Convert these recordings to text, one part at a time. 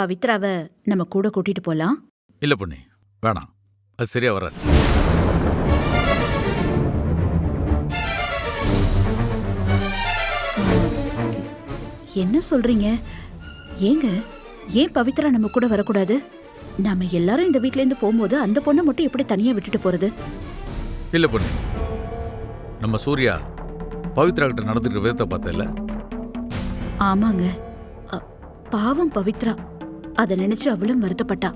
பவித்ராவை நம்ம கூட கூட்டிட்டு போலாம்? இல்ல பொண்ணு வேணாம். அது சரியா வராது. என்ன சொல்றீங்க? ஏங்க ஏன் பவித்ரா நம்ம கூட வரக்கூடாது? நாம எல்லாரும் இந்த வீட்ல இருந்து போகும்போது அந்த பொண்ணை மட்டும் எப்படி தனியா விட்டுட்டு போறது? இல்ல பொண்ணு நம்ம சூர்யா பவித்ரா கிட்ட நடந்துக்கிற விதத்தை பார்த்தல ஆமாங்க. அ, பாவம் பவித்ரா. அத நினைச்சு அவளும் வருத்தப்பட்டா.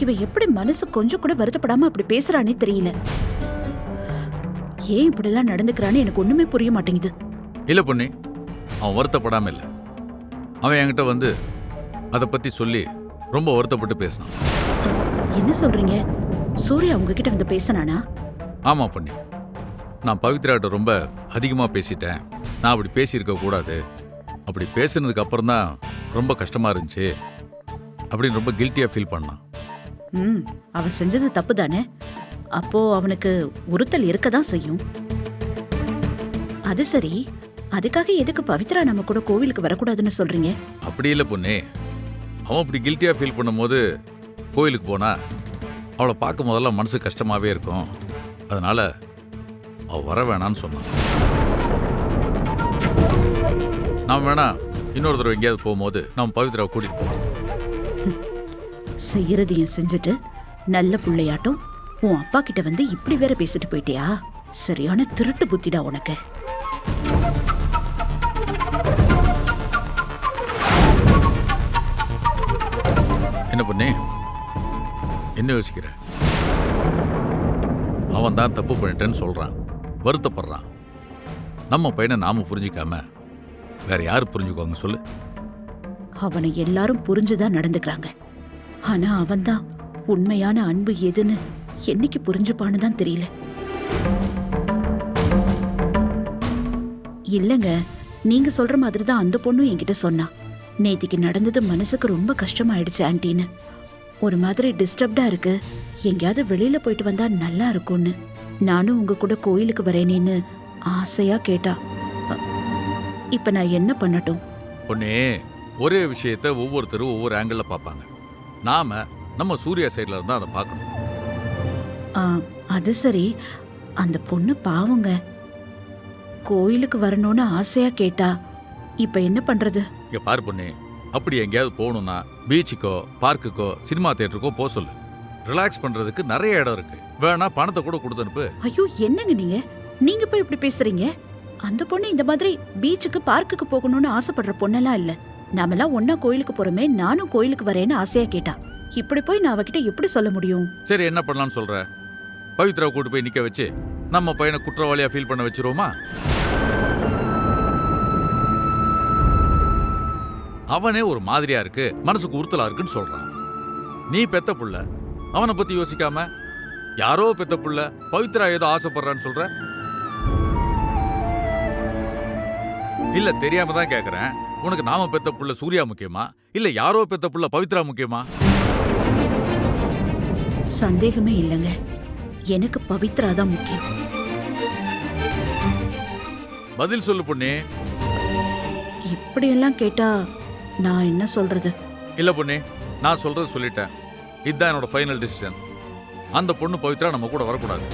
இவ எப்படி மனசு கொஞ்சம் கூட வருத்தப்படாம அப்படி பேசுறானே தெரியல. ஏன் இப்படிலாம் நடந்துக்கிறான்னு எனக்கு ஒண்ணுமே புரிய மாட்டேங்குது. இல்ல பொண்ணு அவன் வருத்தப்படாம இல்ல. அவன் என்கிட்ட வந்து அதை பத்தி சொல்லி ரொம்ப வருத்தப்பட்டு பேசினான். என்ன சொல்றீங்க? சூர்யா உங்ககிட்ட வந்து பேசினானா? ஆமா பொண்ணு நான் பவித்ரா கிட்ட ரொம்ப அதிகமா பேசிட்டேன். நான் அப்படி பேசியிருக்க கூடாது. அப்படி பேசுனதுக்கு அப்புறம் தான் ரொம்ப கஷ்டமா இருந்துச்சு. அப்படின்னு ரொம்ப கில்ட்டியா ஃபீல் பண்ணான். ம் அவன் செஞ்சது தப்பு தானே அப்போ அவனுக்கு உறுத்தல் இருக்க தான் செய்யும். அது சரி அதுக்காக எதுக்கு பவித்ரா நம்ம கூட கோவிலுக்கு வரக்கூடாதுன்னு சொல்றீங்க? அப்படி இல்லை பொண்ணே. அவன் அப்படி கில்ட்டியாக ஃபீல் பண்ணும்போது கோயிலுக்கு போனா அவளை பார்க்கும் போதெல்லாம் மனசு கஷ்டமாகவே இருக்கும். அதனால அவள் வர வேணான்னு சொன்னான். நாம் வேணா இன்னொரு தடவை எங்கேயாவது போகும்போது நம்ம பவித்ராவை கூட்டிகிட்டு போவோம். செய்யறதையும் செஞ்சுட்டு நல்ல புள்ளையாட்டம் உன் அப்பா கிட்ட வந்து இப்படி வேற பேசிட்டு போயிட்டியா? சரியான திருட்டு புத்திடா உனக்கு. என்ன பண்ணி? என்ன யோசிக்கிற? அவன் தான் தப்பு பண்ணிட்டேன்னு சொல்றான். வருத்தப்படுறான். நம்ம பையனை நாம புரிஞ்சிக்காம வேற யாரு புரிஞ்சுக்குவாங்க சொல்லு. அவனை எல்லாரும் புரிஞ்சுதான் நடந்துக்கிறாங்க. ஆனா அவன்தான். உண்மையான அன்பு எதுன்னு என்னைக்கு புரிஞ்சுப்பான்னு தான் தெரியல. இல்லங்க நீங்க சொல்ற மாதிரி தான் அந்த பொண்ணும் என்கிட்ட சொன்னா. நேத்திக்கு நடந்தது மனசுக்கு ரொம்ப கஷ்டமாயிடுச்சு ஆன்டின்னு ஒரு மாதிரி டிஸ்டர்ப்டா இருக்கு. எங்கேயாவது வெளியில போயிட்டு வந்தா நல்லா இருக்கும்னு. நானும் உங்க கூட கோயிலுக்கு வரேனேன்னு ஆசையா கேட்டா. இப்ப நான் என்ன பண்ணட்டும்? பொண்ணே ஒரே விஷயத்த ஒவ்வொருத்தரும் ஒவ்வொரு ஆங்கிள் பார்ப்பாங்க. நாம நம்ம சூர்யா சைடில் இருந்தால் அதை பார்க்கணும். ஆ, அது சரி. அந்த பொண்ணு பாவங்க. கோயிலுக்கு வரணும்னு ஆசையா கேட்டா இப்ப என்ன பண்றது? இங்கே பாரு பொண்ணே அப்படி எங்கேயாவது போகணும்னா பீச்சுக்கோ பார்க்குக்கோ சினிமா தியேட்டருக்கோ போக சொல்லு. ரிலாக்ஸ் பண்ணுறதுக்கு நிறைய இடம் இருக்கு. வேணா பணத்தை கூட கொடுத்து அனுப்பு. ஐயோ என்னங்க நீங்க? நீங்க போய் இப்படி பேசுறீங்க? அந்த பொண்ணு இந்த மாதிரி பீச்சுக்கு பார்க்குக்கு போகணும்னு ஆசைப்படுற பொண்ணெல்லாம் இல்ல. நாமெல்லாம் ஒன்னா கோயிலுக்கு போறோமே நானும் கோயிலுக்கு வரேன்னு ஆசையா கேட்டா. இப்படி போய் நான் அவகிட்ட எப்படி சொல்ல முடியும்? சரி என்ன பண்ணலாம்னு சொல்ற? பவித்ராவை கூட்டு போய் நிக்க வச்சு நம்ம பையனை குற்றவாளியா ஃபீல் பண்ண வச்சிருவோமா? அவனே ஒரு மாதிரியா இருக்கு மனசுக்கு உறுத்தலா இருக்குன்னு சொல்றான். நீ பெத்த புள்ள அவனை பத்தி யோசிக்காம யாரோ பெத்த புள்ள பவித்ரா ஏதோ ஆசைப்படுறான்னு சொல்ற? இல்ல தெரியாம தான் கேக்குறேன். உனக்கு நாம பெத்த புள்ள சூர்யா முக்கியமா? இல்ல யாரோ பெத்த புள்ள பவித்ரா முக்கியமா? சந்தேகமே இல்லைங்க. எனக்கு பவித்ரா தான் முக்கியம். பதில் சொல்லு பொண்ணே இப்படியெல்லாம் கேட்டா நான் என்ன சொல்றது? இல்ல பொண்ணே நான் சொல்றது சொல்லிட்டேன். இதுதான் என்னோட ஃபைனல் டிசிஷன் அந்த பொண்ணு பவித்ரா நம்ம கூட வரக்கூடாது.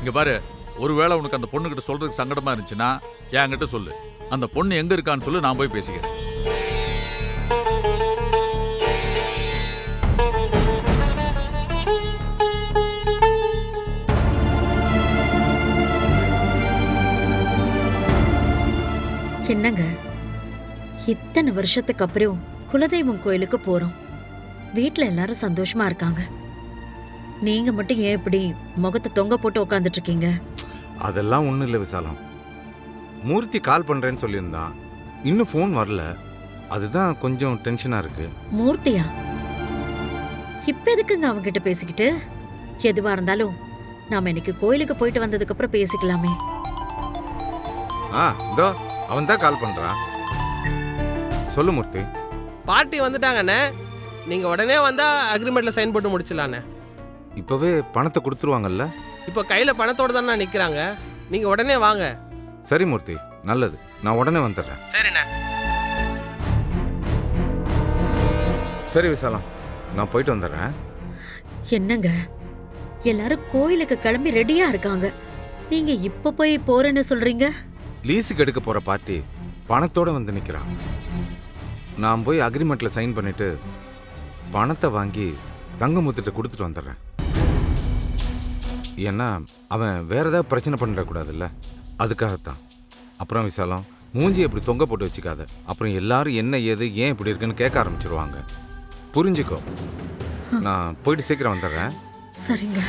இங்க பாரு ஒருவேளை உனக்கு அந்த பொண்ணுகிட்ட சொல்றதுக்கு சங்கடமா இருந்துச்சுன்னா என்கிட்ட சொல்லு. அந்த பொண்ணு எங்க இருக்கான்னு சொல்லு நான் போய் பேசிக்கிறேன். என்னங்க? இத்தனை வருஷத்துக்கு அப்புறம் குலதெய்வம் கோயிலுக்கு போறோம். வீட்ல எல்லாரும் சந்தோஷமா இருக்காங்க. நீங்க மட்டும் ஏன் இப்படி முகத்தை தொங்க போட்டு உட்காந்துட்டு இருக்கீங்க அதெல்லாம் ஒன்றும் இல்லை விசாலம். மூர்த்தி கால் பண்ணுறேன்னு சொல்லியிருந்தான். இன்னும் ஃபோன் வரல. அதுதான் கொஞ்சம் டென்ஷனாக இருக்கு. மூர்த்தியா? இப்ப எதுக்குங்க அவங்கிட்ட பேசிக்கிட்டு? எதுவா இருந்தாலும் நாம இன்னைக்கு கோயிலுக்கு போயிட்டு வந்ததுக்கு அப்புறம் பேசிக்கலாமே. ஆ இதோ அவன் தான் கால் பண்ணுறான் சொல்லு மூர்த்தி. பார்ட்டி வந்துட்டாங்கண்ணே. நீங்க உடனே வந்தா அக்ரிமெண்ட்ல சைன் போட்டு முடிச்சிடலாண்ணே. இப்போவே பணத்தை கொடுத்துருவாங்கல்ல? இப்போ கையில பணத்தோட தானே நிக்கிறாங்க. நீங்க உடனே வாங்க. சரி மூர்த்தி. நல்லது. நான் உடனே வந்துடுறேன். சரிண்ணே. சரி விசாலம். நான் போயிட்டு வந்துடுறேன். என்னங்க? எல்லாரும் கோயிலுக்கு கிளம்பி ரெடியா இருக்காங்க. நீங்க இப்ப போய் போறேன்னு சொல்றீங்க? லீஸுக்கு எடுக்க போகிற பார்ட்டி பணத்தோட வந்து நிற்கிறான் நான் போய் அக்ரிமெண்ட்டில் சைன் பண்ணிட்டு பணத்தை வாங்கி தங்கமுத்துட்டு கொடுத்துட்டு வந்துடுறேன். ஏன்னா அவன் வேற ஏதாவது பிரச்சனை பண்ணிடக்கூடாதுல்ல அதுக்காகத்தான். அப்புறம் விசாலம் மூஞ்சி இப்படி தொங்க போட்டு வச்சுக்காத. அப்புறம் எல்லாரும் என்ன ஏது ஏன் இப்படி இருக்குன்னு கேட்க ஆரம்பிச்சிருவாங்க. புரிஞ்சுக்கோ. நான் போயிட்டு சீக்கிரம் வந்துடுறேன். சரிங்க.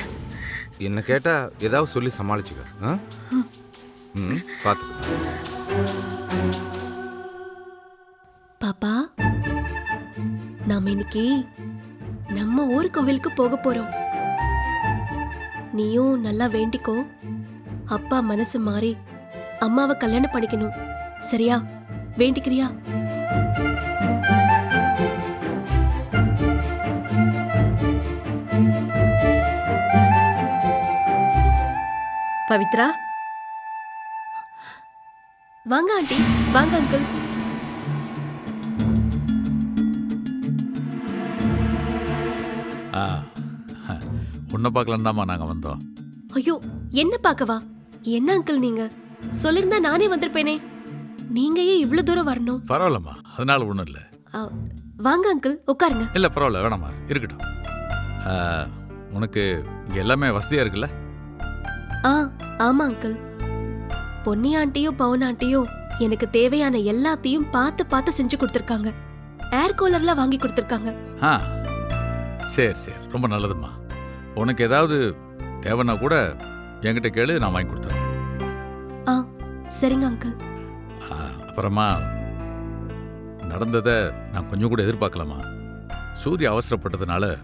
என்ன கேட்டால் ஏதாவது சொல்லி சமாளிச்சுக்க. ஆ? ம் பார்த்துக்கோ. பாப்பா நாம இன்னைக்கு நம்ம ஊர் கோவிலுக்கு போக போறோம். நீயும் நல்லா வேண்டிக்கோ. அப்பா மனசு மாறி அம்மாவை கல்யாணம் பண்ணிக்கணும். சரியா? வேண்டிக்கிறியா? பவித்ரா? வாங்க ஆண்டி வாங்க அங்கிள். உன்னை பார்க்கலான்னு தாம்மா நாங்கள் வந்தோம். ஐயோ என்ன பார்க்கவா? என்ன அங்கிள் நீங்க? சொல்லிருந்தா நானே வந்திருப்பேனே. நீங்க ஏன் இவ்வளவு தூரம் வரணும்? பரவாயில்லம்மா அதனால ஒன்றும் இல்லை. அ, வாங்க அங்கிள் உட்காருங்க. இல்லை பரவாயில்ல வேணாம்மா இருக்கட்டும். ஆ, உனக்கு இங்கே எல்லாமே வசதியாக இருக்குல்ல? ஆ ஆமா அங்கிள் பொன்னி ஆண்டியும் பவுன் ஆண்டியும் எனக்கு தேவையான எல்லாத்தையும் பார்த்து பார்த்து செஞ்சு கொடுத்துருக்காங்க. ஏர் கூலர்ல வாங்கி கொடுத்துருக்காங்க. ஆ சரி சரி ரொம்ப நல்லதும்மா. உனக்கு ஏதாவது தேவைன்னா கூட என்கிட்ட கேளு நான் வாங்கி கொடுத்துறேன். ஆ சரிங்க அங்கிள். ஆ, அப்புறமா நடந்ததை நான் கொஞ்சம் கூட எதிர்பார்க்கலாமா சூரிய அவசரப்பட்டதுனால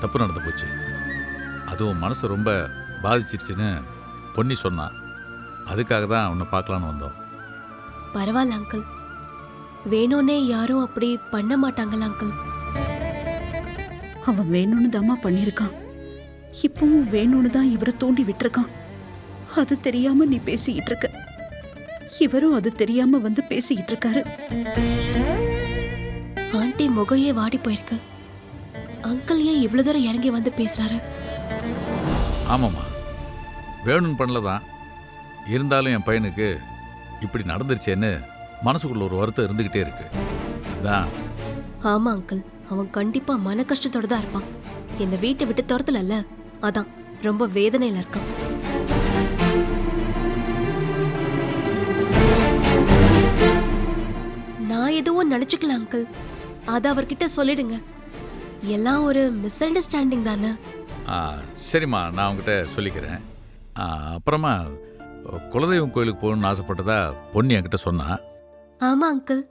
தப்பு நடந்து போச்சு. அதுவும் மனசு ரொம்ப பாதிச்சிருச்சுன்னு பொன்னி சொன்னான் அதுக்காக தான் உன்னை பார்க்கலான்னு வந்தோம். பரவாயில்ல அங்கிள். வேணும்னே யாரும் அப்படி பண்ண மாட்டாங்களா அங்கிள். அவன் வேணும்னு தாம்மா பண்ணியிருக்கான். இப்பவும் வேணும்னு தான் இவரை தூண்டி விட்டுருக்கான். அது தெரியாம நீ பேசிக்கிட்டு இருக்க. இவரும் அது தெரியாம வந்து பேசிக்கிட்டு இருக்காரு. ஆண்டி முகையே வாடி போயிருக்கு. அங்கிள் ஏன் இவ்வளவு தூரம் இறங்கி வந்து பேசுறாரு? ஆமாம்மா. வேணும்னு பண்ணல தான் இருந்தாலும் என் பையனுக்கு இப்படி நடந்துருச்சேன்னு மனசுக்குள்ள ஒரு வருத்தம் இருந்துக்கிட்டே இருக்கு. அதான். ஆமா அங்கிள். அவன் கண்டிப்பா மன கஷ்டத்தோட தான் இருப்பான். என்னை வீட்டை விட்டு துரத்தலல்ல அதான் ரொம்ப வேதனையில இருக்கான். நான் எதுவும் நினைச்சுக்கல அங்கிள் அத அவர்கிட்ட சொல்லிடுங்க. எல்லாம் ஒரு மிஸ் அண்டர்ஸ்டாண்டிங் தானே சரிம்மா நான் உங்ககிட்ட சொல்லிக்கிறேன். அப்புறமா குலதெய்வம் கோயிலுக்கு போகணும்னு ஆசைப்பட்டதா பொன்னி என்கிட்ட சொன்னா? ஆமா அங்கிள்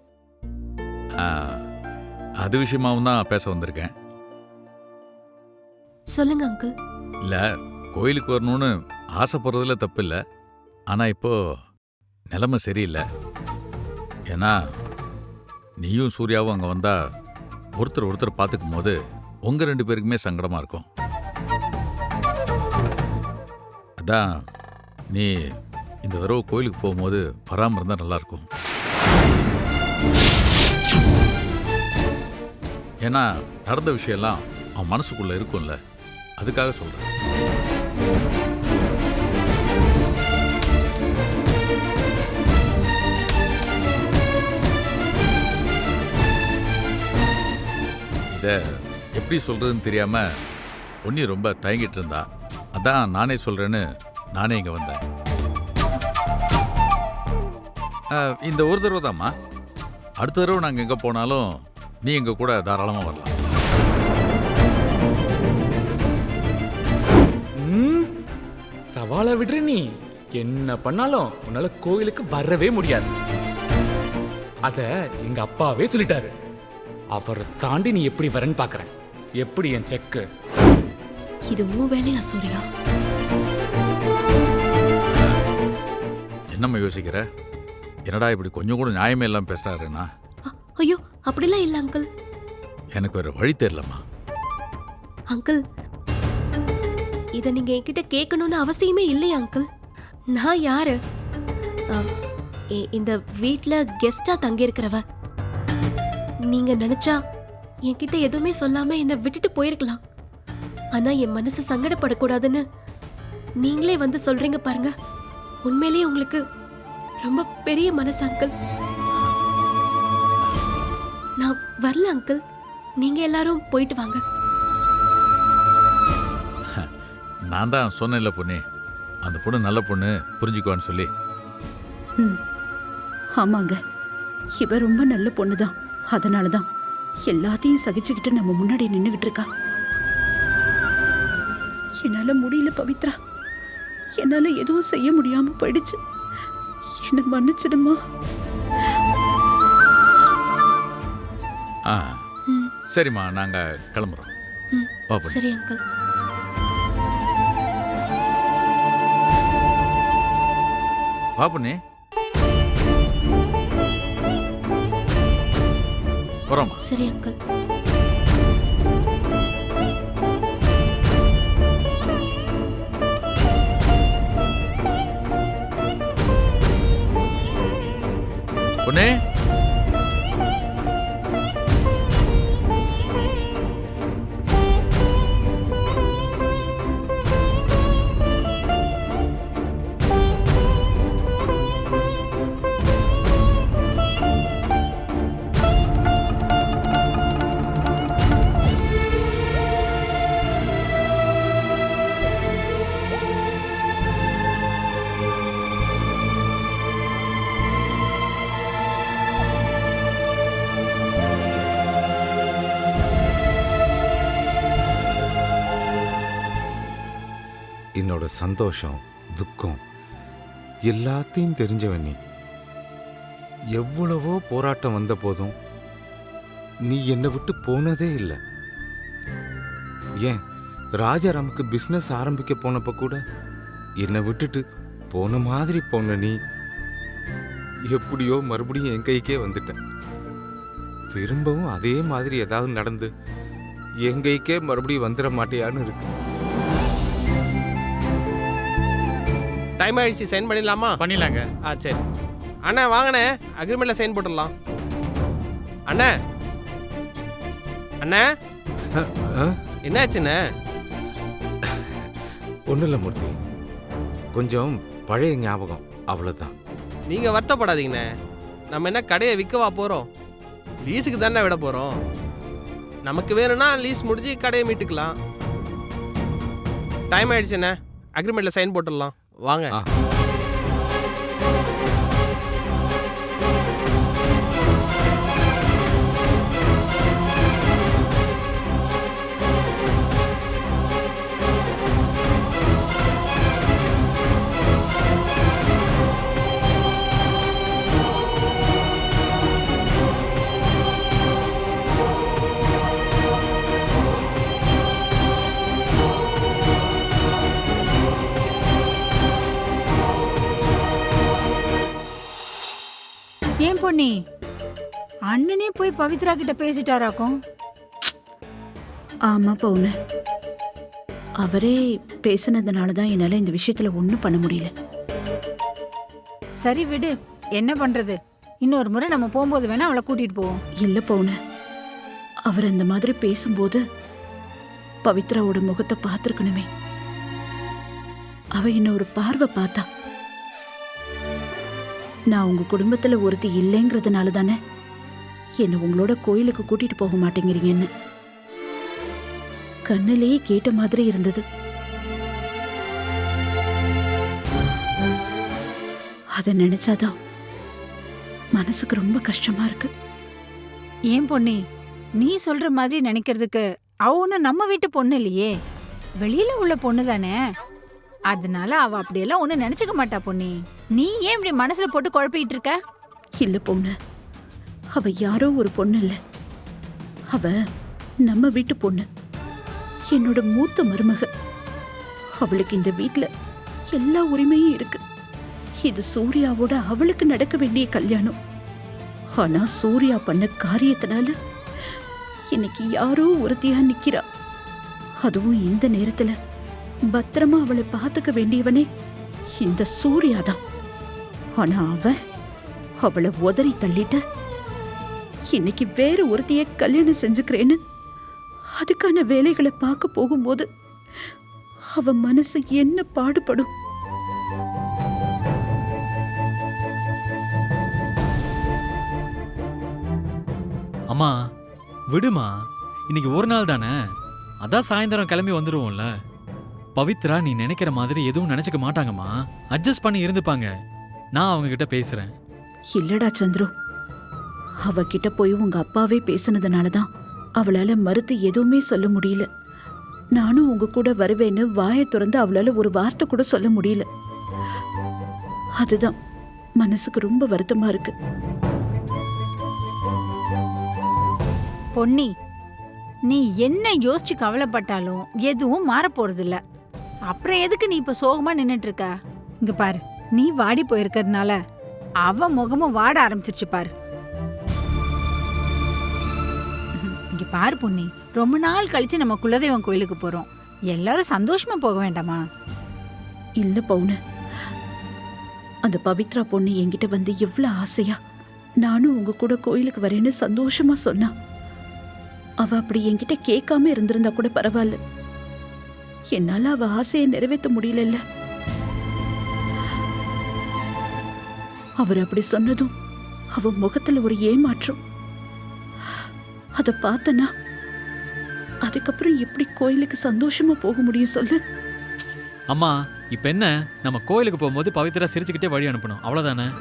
அது விஷயமாவும் தான் பேச வந்திருக்கேன். சொல்லுங்க அங்கிள் இல்லை கோயிலுக்கு வரணும்னு ஆசைப்படுறதுல தப்பு இல்லை ஆனால் இப்போ நிலைமை சரியில்லை. ஏன்னா நீயும் சூர்யாவும் அங்கே வந்தால் ஒருத்தர் ஒருத்தர் பார்த்துக்கும் போது உங்கள் ரெண்டு பேருக்குமே சங்கடமாக இருக்கும். அதான் நீ இந்த தடவை கோயிலுக்கு போகும்போது வராமல் இருந்தால் நல்லாயிருக்கும் ஏன்னா நடந்த விஷயம்லாம் அவன் மனசுக்குள்ளே இருக்கும்ல. அதுக்காக சொல்கிறேன் இதை எப்படி சொல்கிறதுன்னு தெரியாமல் பொன்னி ரொம்ப தயங்கிட்டு இருந்தா. அதான் நானே சொல்கிறேன்னு நானே இங்கே வந்தேன். இந்த ஒரு தடவை தாம்மா அடுத்த தடவை நாங்கள் எங்கே போனாலும் நீ எங்கள் கூட தாராளமாக வரலாம். சவாலை விடுற நீ. என்ன பண்ணாலும் உன்னால கோயிலுக்கு வரவே முடியாது. அத எங்க அப்பாவே சொல்லிட்டாரு. அவரை தாண்டி நீ எப்படி வரேன்னு பாக்குறேன். எப்படி என் செக்கு? இது உன் வேலையா சூர்யா? என்னம்மா யோசிக்கிற? என்னடா இப்படி கொஞ்சம் கூட நியாயமே இல்லாமல் பேசுகிறாருன்னா அ- ஐயோ அப்படிலாம் இல்ல அங்கிள். எனக்கு வேறு வழி தெரிலம்மா அங்கிள் இதை நீங்க என்கிட்ட கேட்கணும்னு அவசியமே இல்லையா அங்கிள் நான் யாரு? அ, இ- இந்த வீட்டில் கெஸ்டா தங்கியிருக்கிறவ. நீங்கள் நீங்க நினைச்சா என்கிட்ட எதுவுமே சொல்லாம என்னை விட்டுட்டு போயிருக்கலாம். ஆனா என் மனசு சங்கடப்படக்கூடாதுன்னு நீங்களே வந்து சொல்றீங்க பாருங்க. உண்மையிலேயே உங்களுக்கு ரொம்ப பெரிய மனசு அங்கிள் நான் வரல அங்கிள் நீங்க எல்லாரும் போயிட்டு வாங்க. நான் தான் சொன்னேன்ல பொண்ணு. அந்த பொண்ணு நல்ல பொண்ணு புரிஞ்சுக்குவான்னு சொல்லி. ம் ஆமாங்க. இவ ரொம்ப நல்ல பொண்ணு தான் அதனால தான் எல்லாத்தையும் சகிச்சுக்கிட்டு நம்ம முன்னாடி நின்றுகிட்டு இருக்கா. என்னால முடியல பவித்ரா. என்னால எதுவும் செய்ய முடியாம போயிடுச்சு. என்ன மன்னிச்சிடுமா? ஆ. சரிம்மா நாங்கள் கிளம்புறோம். சரி அங்கிள். வா பொண்ணு போகிறோம்மா சரி அங்கிள். பொண்ணு. என்னோட சந்தோஷம் துக்கம் எல்லாத்தையும் தெரிஞ்சவன் நீ. எவ்வளவோ போராட்டம் வந்த போதும் நீ என்னை விட்டு போனதே இல்லை. ஏன் ராஜாராமுக்கு பிஸ்னஸ் ஆரம்பிக்க போனப்ப கூட என்னை விட்டுட்டு போன மாதிரி போன நீ. எப்படியோ மறுபடியும் என் கைக்கே வந்துட்டேன். திரும்பவும் அதே மாதிரி ஏதாவது நடந்து என் கைக்கே மறுபடியும் வந்துட மாட்டியான்னு இருக்கு. டைம் ஆயிடுச்சு சைன் பண்ணிடலாமா? பண்ணிடலாங்க. ஆ சரி. அண்ணா வாங்கண்ணே. அக்ரிமெண்ட்டில் சைன் போட்டுடலாம். அண்ணா. அண்ணா. என்னாச்சுண்ணே? ஒன்றும் இல்லை மூர்த்தி. கொஞ்சம் பழைய ஞாபகம். அவ்வளோதான் நீங்கள் வருத்தப்படாதீங்கண்ணே. நம்ம என்ன கடையை விற்கவா போகிறோம் லீஸுக்கு தானே விட போகிறோம் நமக்கு வேணும்னா லீஸ் முடிஞ்சு கடையை மீட்டுக்கலாம். டைம் ஆயிடுச்சுண்ணே. அக்ரிமெண்ட்டில் சைன் போட்டுடலாம். வாங்க பொன்னி. அண்ணனே போய் பவித்ரா கிட்ட பேசிட்டாராக்கும். ஆமா பவுனு. அவரே பேசுனதுனால தான் என்னால் இந்த விஷயத்துல ஒன்றும் பண்ண முடியல. சரி விடு என்ன பண்றது? இன்னொரு முறை நம்ம போகும்போது வேணா அவளை கூட்டிட்டு போவோம். இல்ல பவுனு. அவர் அந்த மாதிரி பேசும்போது பவித்ராவோட முகத்தை பார்த்துருக்கணுமே. அவ என்ன ஒரு பார்வை பார்த்தா நான் உங்க குடும்பத்துல ஒருத்தி இல்லைங்கிறதுனால தானே என்னை உங்களோட கோயிலுக்கு கூட்டிட்டு போக மாட்டேங்கிறீங்கன்னு. கண்ணிலேயே கேட்ட மாதிரி இருந்தது. அதை நினைச்சாதான் மனசுக்கு ரொம்ப கஷ்டமா இருக்கு. ஏன் பொன்னி? நீ சொல்ற மாதிரி நினைக்கிறதுக்கு அவனு நம்ம வீட்டு பொண்ணு இல்லையே. வெளியில உள்ள பொண்ணு தானே அதனால அவ அப்படியெல்லாம் ஒண்ணு நினைச்சுக்க மாட்டா பொண்ணே நீ ஏன் இப்படி மனசுல போட்டு குழப்பிட்டு இருக்க? இல்ல பொண்ணு. அவ யாரோ ஒரு பொண்ணு இல்ல. அவ நம்ம வீட்டு பொண்ணு. என்னோட மூத்த மருமக. அவளுக்கு இந்த வீட்ல எல்லா உரிமையும் இருக்கு. இது சூர்யாவோட அவளுக்கு நடக்க வேண்டிய கல்யாணம். ஆனா சூர்யா பண்ண காரியத்தினால இன்னைக்கு யாரோ ஒருத்தியா நிக்கிறா. அதுவும் இந்த நேரத்துல பத்திரமா அவளை பார்த்துக்க வேண்டியவனே? இந்த சூர்யாதான். ஆனா அவன் அவளை உதறி தள்ளிட்ட. இன்னைக்கு வேற ஒருத்தைய கல்யாணம் செஞ்சுக்கிறேன்னு அதுக்கான வேலைகளை பார்க்க போகும்போது அவ மனசு என்ன பாடுபடும்? அம்மா விடுமா. இன்னைக்கு ஒரு நாள் தானே. அதான் சாயந்தரம் கிளம்பி வந்துருவோம்ல. பவித்ரா நீ நினைக்கிற மாதிரி எதுவும் நினைச்சுக்க மாட்டாங்கம்மா. அட்ஜஸ்ட் பண்ணி இருந்துப்பாங்க. நான் அவங்க கிட்ட பேசுறேன். இல்லடா சந்துரு. அவகிட்ட போய் உங்க அப்பாவே பேசினதுனால தான் அவளால மறுத்து எதுவுமே சொல்ல முடியல. நானும் உங்க கூட வருவேன்னு வாயை திறந்து அவளால ஒரு வார்த்தை கூட சொல்ல முடியல. அதுதான் மனசுக்கு ரொம்ப வருத்தமா இருக்கு. பொன்னி நீ என்ன யோசிச்சு கவலைப்பட்டாலும் எதுவும் மாறப் போறதில்ல அப்புறம் எதுக்கு நீ இப்போ சோகமா நின்னுட்டு இருக்க இங்க பாரு நீ வாடி போயிருக்கறதுனால அவ முகமும் வாட ஆரம்பிச்சிருச்சு பாரு. இங்க பாரு பொன்னி ரொம்ப நாள் கழிச்சு நம்ம குலதெய்வம் கோயிலுக்கு போறோம். எல்லாரும் சந்தோஷமா போக வேண்டாமா? இல்லை பவுனு. அந்த பவித்ரா பொண்ணு என்கிட்ட வந்து எவ்வளோ ஆசையா நானும் உங்க கூட கோயிலுக்கு வரேன்னு சந்தோஷமா சொன்னா. அவ அப்படி என்கிட்ட கேட்காம இருந்திருந்தா கூட பரவாயில்ல. என்னால அவ ஆசையை நிறைவேற்ற முடியலல்ல. அவர் அப்படி சொன்னதும் அவ முகத்துல ஒரு ஏமாற்றம். அத பார்த்தனா அதுக்கப்புறம் எப்படி கோயிலுக்கு சந்தோஷமா போக முடியும் சொல்லு. அம்மா இப்ப என்ன? நம்ம கோயிலுக்கு போகும்போது பவித்ரா சிரிச்சுக்கிட்டே வழி அனுப்பணும். அவ்வளவுதானே?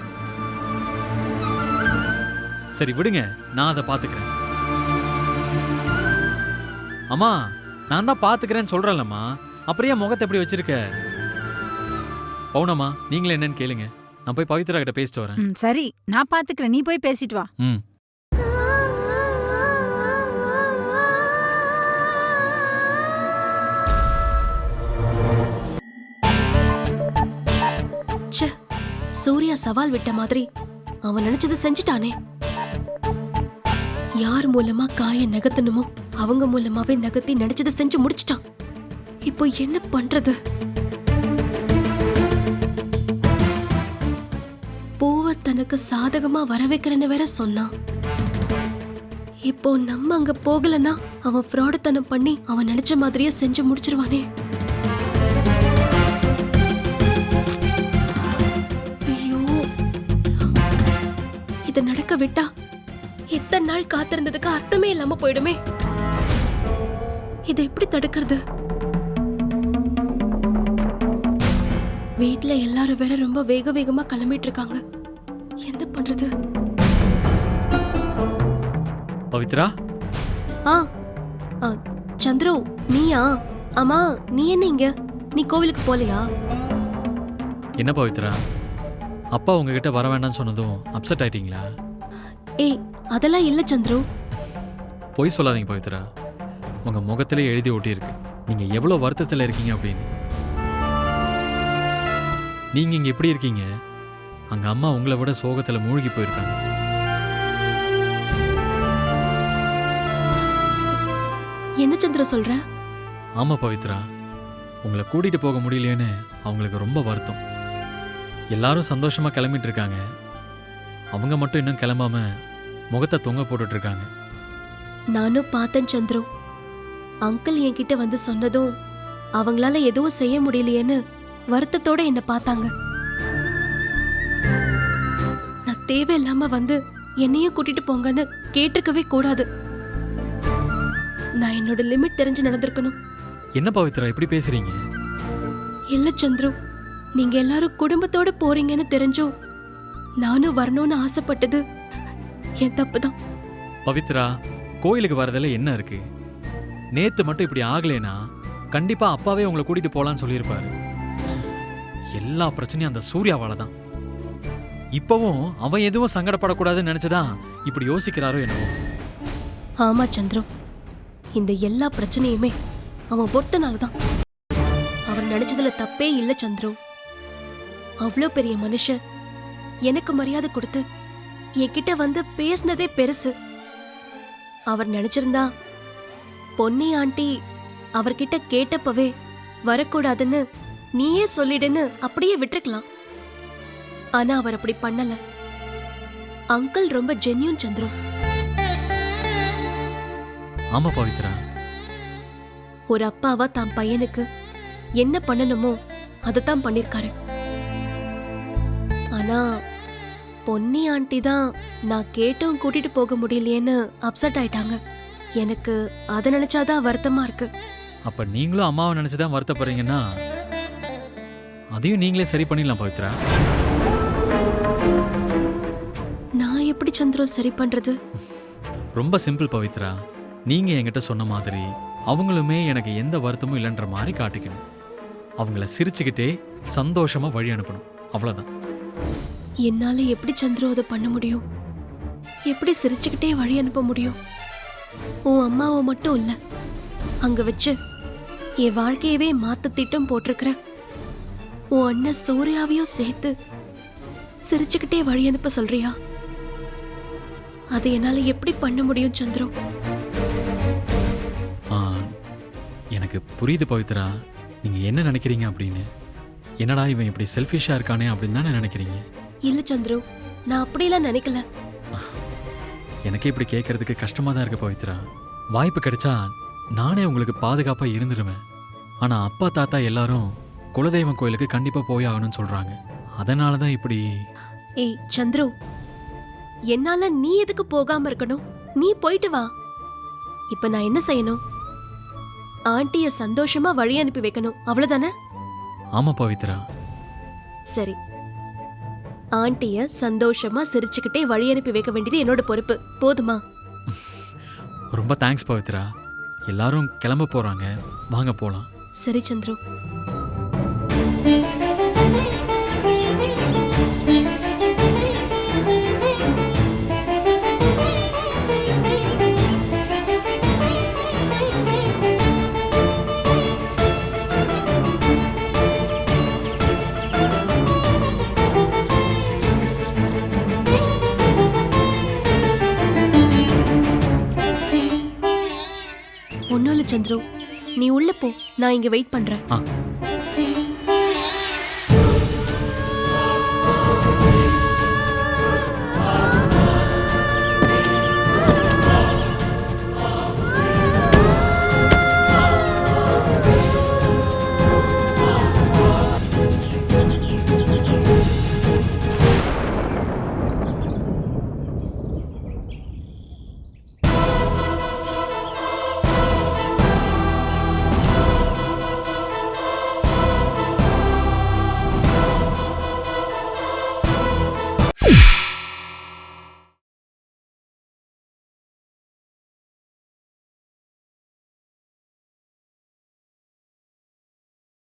சரி விடுங்க. நான் அதை பாத்துக்கிறேன் அம்மா நான் தான் பாத்துக்கிறேன்னு சொல்றேன்லம்மா. அப்புறம் ஏன் முகத்தை எப்படி வச்சிருக்க? பவுனம்மா நீங்களே என்னன்னு கேளுங்க. நான் போய் பவித்ரா கிட்ட பேசிட்டு வரேன். ம், சரி. நான் பாத்துக்கிறேன். நீ போய் பேசிட்டு வா. ம். ச்சே சூர்யா சவால் விட்ட மாதிரி அவன் நினைச்சதை செஞ்சுட்டானே. யார் மூலமா காய நகர்த்தணுமோ? அவங்க மூலமாவே நகர்த்தி நினைச்சதை செஞ்சு முடிச்சிட்டான். இப்போ என்ன பண்றது? போவ தனக்கு சாதகமா வர வைக்கிறேன்னு வேற சொன்னான். இப்போ நம்ம அங்க போகலன்னா அவன் ஃப்ராடுத்தனம் பண்ணி அவன் நினைச்ச மாதிரியே செஞ்சு முடிச்சிருவானே. ஐயோ. இத நடக்க விட்டா இத்தனை நாள் காத்திருந்ததுக்கு அர்த்தமே இல்லாம போயிடுமே. இதை எப்படி தடுக்கிறது? வீட்ல எல்லாரும் வேற ரொம்ப வேக வேகமா கிளம்பிட்டு இருக்காங்க என்ன பண்றது? பவித்ரா? ஆ ஆ, சந்துரு நீயா? ஆமா நீ என்ன இங்க? நீ கோவிலுக்கு போலையா என்ன பவித்ரா? அப்பா உங்ககிட்ட வர வேண்டாம்னு சொன்னதும் அப்செட் ஆயிட்டீங்களா? ஏய் அதெல்லாம் இல்ல சந்துரு. பொய் சொல்லாதீங்க பவித்ரா. உங்க முகத்திலே எழுதி ஒட்டியிருக்கு. நீங்க எவ்வளவு வருத்தத்துல இருக்கீங்க அப்படின்னு. நீங்க இங்க எப்படி இருக்கீங்க? அங்க அம்மா உங்களை விட சோகத்துல மூழ்கி போயிருக்காங்க. என்ன சந்துரு சொல்ற? ஆமா பவித்ரா. உங்களை கூட்டிட்டு போக முடியலையேன்னு அவங்களுக்கு ரொம்ப வருத்தம். எல்லாரும் சந்தோஷமா கிளம்பிட்டு இருக்காங்க. அவங்க மட்டும் இன்னும் கிளம்பாம முகத்தை தொங்க போட்டுட்டு இருக்காங்க. நானும் பார்த்தேன் சந்துரு. அங்கிள் என்கிட்ட வந்து சொன்னதும் அவங்களால எதுவும் செய்ய முடியலையேன்னு வருத்தத்தோட என்ன பார்த்தாங்க. நான் தேவையில்லாம வந்து என்னையும் கூட்டிட்டு போங்கன்னு கேட்டிருக்கவே கூடாது. நான் என்னோட லிமிட் தெரிஞ்சு நடந்திருக்கணும். என்ன பவித்ரா இப்படி பேசுறீங்க? இல்ல சந்துரு நீங்க எல்லாரும் குடும்பத்தோட போறீங்கன்னு தெரிஞ்சும் நானும் வரணும்னு ஆசைப்பட்டது என் தப்புதான். பவித்ரா கோயிலுக்கு வரதுல என்ன இருக்கு? நேத்து மட்டும் இப்படி ஆகலைனா கண்டிப்பா அப்பாவே உங்களை கூட்டிட்டு போலான்னு சொல்லியிருப்பாரு. எல்லா பிரச்சனையும் அந்த சூர்யாவால தான் இப்பவும் அவன் எதுவும் சங்கடப்படக்கூடாதுன்னு நினைச்சுதான் இப்படி யோசிக்கிறாரோ என்னவோ. ஆமா சந்திரம் இந்த எல்லா பிரச்சனையுமே அவன் ஒருத்தனால தான் அவர் நினைச்சதுல தப்பே இல்ல சந்திரம் அவ்வளோ பெரிய மனுஷன் எனக்கு மரியாதை கொடுத்து என்கிட்ட வந்து பேசினதே பெருசு. அவர் நினைச்சிருந்தா பொன்னி ஆண்டி அவர்கிட்ட கேட்டப்பவே வரக்கூடாதுன்னு நீயே சொல்லிடுன்னு அப்படியே விட்டுருக்கலாம். ஆனா அவர் அப்படி பண்ணல. அங்கிள் ரொம்ப ஜென்யூன் சந்துரு. ஆமா பவித்ரா. ஒரு அப்பாவா தான் பையனுக்கு என்ன பண்ணணுமோ அதைத்தான் பண்ணிருக்காரு. ஆனா பொன்னி ஆண்டி தான் நான் கேட்டும் கூட்டிட்டு போக முடியலையேன்னு அப்செட் ஆயிட்டாங்க. எனக்கு அதை நினைச்சாதான் வருத்தமா இருக்கு. அப்ப நீங்களும் அம்மாவை நினைச்சுதான் வருத்தப்படுறீங்கன்னா அதையும் நீங்களே சரி பண்ணிடலாம் பவித்ரா. நான் எப்படி சந்துரு சரி பண்றது? ரொம்ப சிம்பிள் பவித்ரா. நீங்க என்கிட்ட சொன்ன மாதிரி அவங்களுமே எனக்கு எந்த வருத்தமும் இல்லைன்ற மாதிரி காட்டிக்கணும். அவங்கள சிரிச்சுக்கிட்டே சந்தோஷமா வழி அனுப்பணும். அவ்வளவுதான். என்னால எப்படி சந்துரு அதை பண்ண முடியும்? எப்படி சிரிச்சுக்கிட்டே வழி அனுப்ப முடியும்? உன் அம்மாவை மட்டும் இல்ல. அங்க வச்சு என் வாழ்க்கையவே மாத்த திட்டம் போட்டிருக்கிற உன் அண்ணன் சூர்யாவையும் சேர்த்து சிரிச்சுக்கிட்டே வழி அனுப்ப சொல்றியா? அது என்னால எப்படி பண்ண முடியும் சந்துரு? ஆ, எனக்கு புரியுது பவித்ரா. நீங்க என்ன நினைக்கிறீங்க அப்படின்னு. என்னடா இவன் இப்படி செல்ஃபிஷா இருக்கானே அப்படின்னு தானே நினைக்கிறீங்க? இல்ல சந்துரு. நான் அப்படியெல்லாம் நினைக்கல. எனக்கே இப்படி கேட்கறதுக்கு கஷ்டமா தான் இருக்கு பவித்ரா. வாய்ப்பு கிடைச்சா நானே உங்களுக்கு பாதுகாப்பா இருந்துருவேன். ஆனா அப்பா தாத்தா எல்லாரும் குலதெய்வம் கோயிலுக்கு கண்டிப்பா போய் ஆகணும்னு சொல்றாங்க. அதனால தான் இப்படி ஏய் சந்துரு. என்னால நீ எதுக்கு போகாம இருக்கணும்? நீ போயிட்டு வா. இப்ப நான் என்ன செய்யணும்? ஆண்டிய சந்தோஷமா வழி அனுப்பி வைக்கணும். அவ்வளவுதானே? ஆமா பவித்ரா. சரி. ஆண்டிய சந்தோஷமா சிரிச்சுக்கிட்டே வழி அனுப்பி வைக்க வேண்டியது என்னோட பொறுப்பு. போதுமா? ரொம்ப தேங்க்ஸ் பவித்ரா. எல்லாரும் கிளம்ப போறாங்க. வாங்க போலாம். சரி சந்துரு. நான் இங்க வெயிட் பண்றேன்.